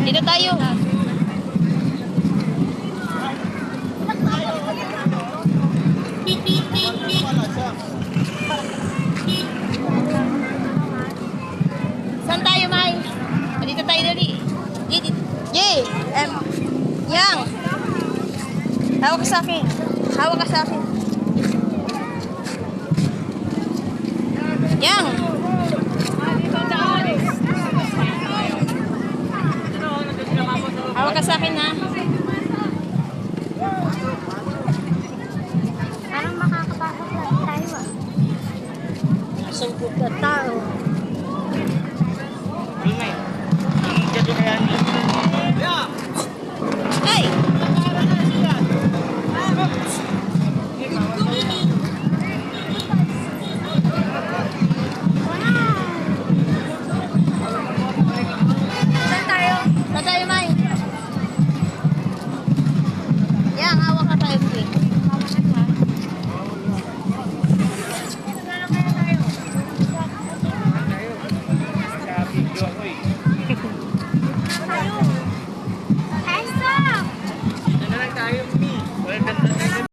Dito tayo. Saan tayo, Mai? Dito tayo dali. Dito. Yay! Yang! Hawak ka sa akin. Hawak ka sa akin. sa akin ha. Parang makakapasok lang tayo ah. Isang buka tao. Ano na yun? Ang gato kaya niya. Eh.